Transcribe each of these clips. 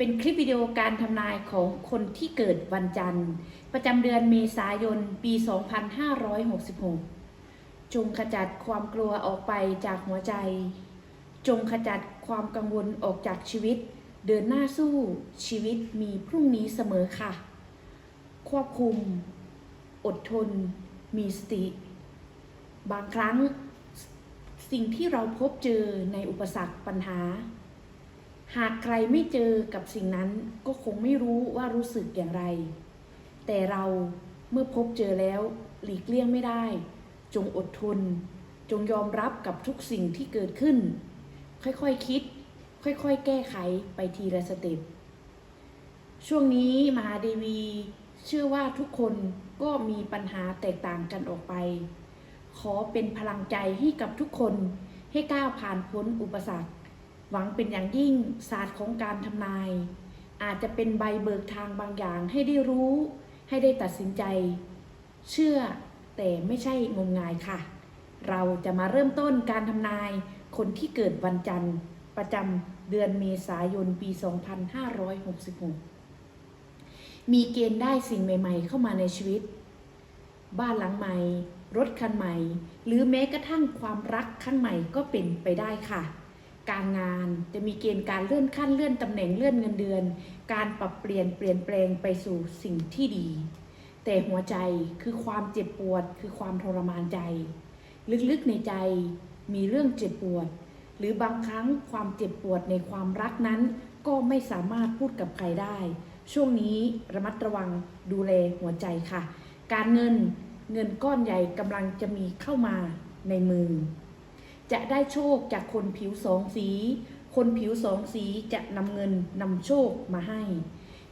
เป็นคลิปวิดีโอการทำนายของคนที่เกิดวันจันทร์ ประจำเดือนเมษายนปี 2566 จงขจัดความกลัวออกไปจากหัวใจ จงขจัดความกังวลออกจากชีวิต เดินหน้าสู้ชีวิตมีพรุ่งนี้เสมอค่ะ ควบคุม อดทน มีสติ บางครั้ง สิ่งที่เราพบเจอในอุปสรรคปัญหา หากใครไม่เจอกับสิ่งนั้นก็คงไม่รู้ว่ารู้สึกอย่างไร แต่เราเมื่อพบเจอแล้วหลีกเลี่ยงไม่ได้ จงอดทน จงยอมรับกับทุกสิ่งที่เกิดขึ้น ค่อยๆคคิด ค่อยๆ แก้ไขไปทีละสเต็ปช่วงนี้มหาเดวีเชื่อว่าทุกคนก็มีปัญหาแตกต่างกันออกไป ขอเป็นพลังใจให้กับทุกคนให้ก้าวผ่านพ้นอุปสรรค หวังเป็นอย่างยิ่งศาสตร์ของการทำนาย อาจจะเป็นใบเบิกทางบางอย่างให้ได้รู้ ให้ได้ตัดสินใจ เชื่อแต่ไม่ใช่งมงายค่ะ เราจะมาเริ่มต้นการทำนายคนที่เกิดวันจันทร์ ประจำเดือนเมษายนปี 2566 มีเกณฑ์ได้สิ่งใหม่ ๆ เข้ามาในชีวิต บ้านหลังใหม่ รถคันใหม่ หรือแม้กระทั่งความรักครั้งใหม่ก็เป็นไปได้ค่ะ การงาน จะมีเกณฑ์การเลื่อนขั้นเลื่อนตำแหน่งเลื่อนเงินเดือน การปรับเปลี่ยนเปลี่ยนแปลงไปสู่สิ่งที่ดี แต่หัวใจคือความเจ็บปวด คือความทรมานใจ ลึกๆในใจมีเรื่องเจ็บปวด หรือบางครั้งความเจ็บปวดในความรักนั้น ก็ไม่สามารถพูดกับใครได้ ช่วงนี้ระมัดระวังดูแลหัวใจค่ะ การเงินเงินก้อนใหญ่กำลังจะมีเข้ามาในมือ จะได้โชคจากคนผิวสองสี คนผิวสองสีจะนำเงินนำโชคมาให้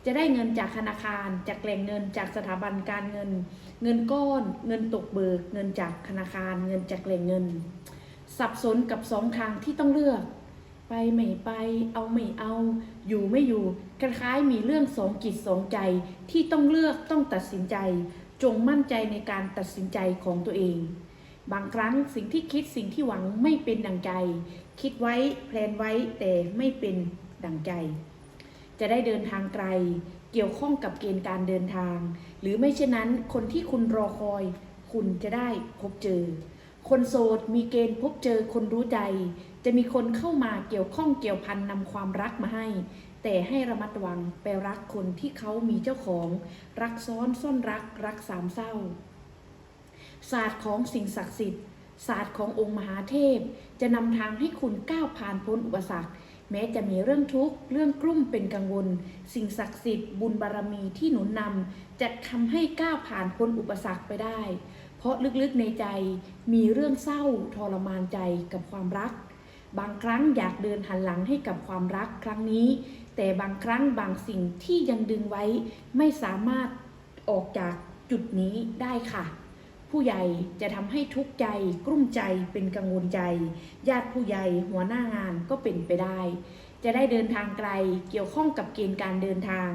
จะได้เงินจากธนาคาร จากแหล่งเงินจากสถาบันการเงิน เงินก้อน เงินตกเบิก เงินจากธนาคาร เงินจากแหล่งเงิน สับสนกับสองทางที่ต้องเลือก ไปไม่ไป เอาไม่เอา อยู่ไม่อยู่ คล้ายๆมีเรื่องสองจิตสองใจที่ต้องเลือกต้องตัดสินใจ จงมั่นใจในการตัดสินใจของตัวเอง บางครั้งสิ่งที่คิดสิ่งที่หวังไม่เป็นดังใจ คิดไว้แพลนไว้แต่ไม่เป็นดังใจ จะได้เดินทางไกล เกี่ยวข้องกับเกณฑ์การเดินทาง หรือไม่เช่นนั้นคนที่คุณรอคอย คุณจะได้พบเจอ คนโสดมีเกณฑ์พบเจอคนรู้ใจ จะมีคนเข้ามาเกี่ยวข้องเกี่ยวพันนำความรักมาให้ แต่ให้ระมัดระวังไปรักคนที่เขามีเจ้าของ รักซ้อนซ่อนรักรักสามเศร้า ศาสตร์ของสิ่งศักดิ์สิทธิ์ ศาสตร์ขององค์มหาเทพ จะนำทางให้คุณก้าวผ่านพ้นอุปสรรค แม้จะมีเรื่องทุกข์เรื่องกลุ้มเป็นกังวล สิ่งศักดิ์สิทธิ์บุญบารมีที่หนุนนำจะทำให้ก้าวผ่านพ้นอุปสรรคไปได้ เพราะลึกๆในใจมีเรื่องเศร้าทรมานใจกับความรัก บางครั้งอยากเดินหันหลังให้กับความรักครั้งนี้ แต่บางครั้งบางสิ่งที่ยังดึงไว้ไม่สามารถออกจากจุดนี้ได้ค่ะ ผู้ใหญ่จะทำให้ทุกข์ใจ กลุ้มใจเป็นกังวลใจ ญาติผู้ใหญ่หัวหน้างานก็เป็นไปได้ จะได้เดินทางไกลเกี่ยวข้องกับเกณฑ์การเดินทาง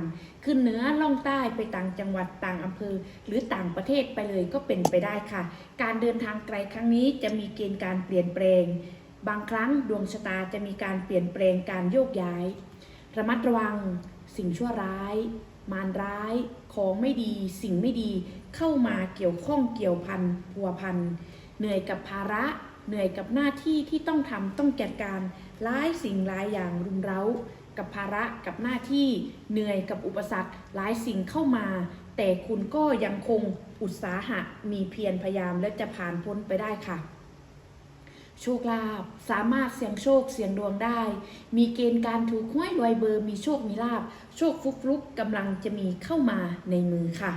ขึ้นเหนือล่องใต้ไปต่างจังหวัดต่างอำเภอ หรือต่างประเทศไปเลยก็เป็นไปได้ค่ะ การเดินทางไกลครั้งนี้จะมีเกณฑ์การเปลี่ยนแปลง บางครั้งดวงชะตาจะมีการเปลี่ยนแปลงการโยกย้าย ระมัดระวังสิ่งชั่วร้าย มารร้ายของไม่ดีสิ่งไม่ดีเข้ามาเกี่ยวข้องเกี่ยวพันพัวพันเหนื่อยกับภาระ เหนื่อยกับหน้าที่ที่ต้องทำต้องจัดการหลายสิ่งหลายอย่างรุมเร้า กับภาระกับหน้าที่เหนื่อยกับอุปสรรคหลายสิ่งเข้ามา แต่คุณก็ยังคงอุตสาหะมีเพียรพยายามและจะผ่านพ้นไปได้ค่ะ โชคลาภสามารถเสี่ยงโชคเสี่ยงดวงได้ มีเกณฑ์การถูกห้วยรวยเบอร์ มีโชคมีลาบโชคฟุกฟุกกำลังจะมีเข้ามาในมือค่ะ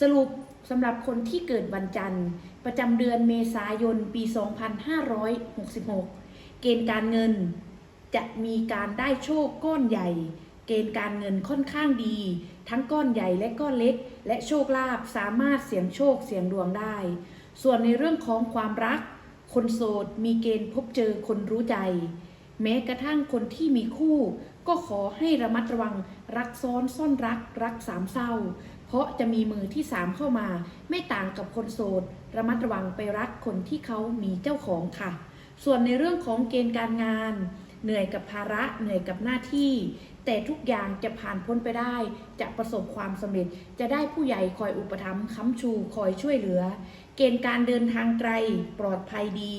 สรุปสำหรับคนที่เกิดวันจันทร์ ประจำเดือนเมษายนปี 2566 เกณฑ์การเงินจะมีการได้โชคก้อนใหญ่ เกณฑ์การเงินค่อนข้างดี ทั้งก้อนใหญ่และก้อนเล็ก และโชคลาภสามารถเสี่ยงโชคเสี่ยงดวงได้ ส่วนในเรื่องของความรัก คนโสดมีเกณฑ์พบเจอคนรู้ใจ แม้กระทั่งคนที่มีคู่ ก็ขอให้ระมัดระวังรักซ้อนซ่อนรักรักสามเศร้า เพราะจะมีมือที่สามเข้ามา ไม่ต่างกับคนโสด ระมัดระวังไปรักคนที่เขามีเจ้าของค่ะ ส่วนในเรื่องของเกณฑ์การงาน เหนื่อยกับภาระเหนื่อยกับหน้าที่ แต่ทุกอย่างจะผ่านพ้นไปได้ จะประสบความสำเร็จ จะได้ผู้ใหญ่คอยอุปถัมภ์ค้ำชูคอยช่วยเหลือ เกณฑ์การเดินทางไกลปลอดภัยดี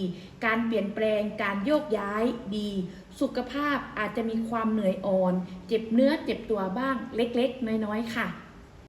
การเปลี่ยนแปลง การโยกย้ายดี สุขภาพอาจจะมีความเหนื่อยอ่อน เจ็บเนื้อเจ็บตัวบ้างเล็กๆ น้อยๆ ค่ะ